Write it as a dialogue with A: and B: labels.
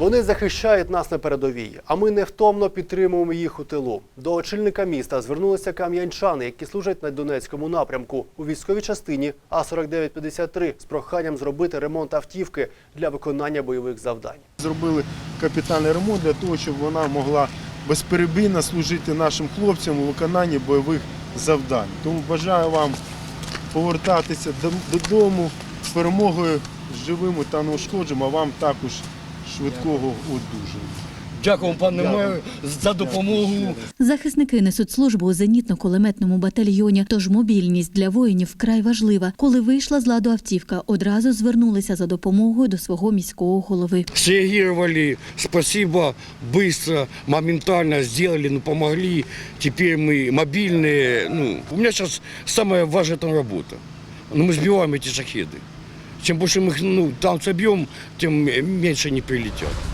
A: Вони захищають нас на передовій, а ми невтомно підтримуємо їх у тилу. До очільника міста звернулися кам'янчани, які служать на Донецькому напрямку у військовій частині А4953 з проханням зробити ремонт автівки для виконання бойових завдань.
B: Зробили капітальний ремонт для того, щоб вона могла безперебійно служити нашим хлопцям у виконанні бойових завдань. Тому бажаю вам повертатися додому з перемогою живими та неушкодженими, а вам також швидкого одужання.
C: Дякую, пане меру, за допомогу.
D: Захисники несуть службу у зенітно-кулеметному батальйоні, тож мобільність для воїнів вкрай важлива. Коли вийшла з ладу автівка, одразу звернулися за допомогою до свого міського голови.
C: Среагировали, спасибо, быстро, моментально сделали, ну, помогли. Теперь мы мобильные. Ну, у меня сейчас самая важная там работа. Ну, мы сбиваем эти шахеды. Чем больше мы ну, там собьем, тем меньше они прилетят.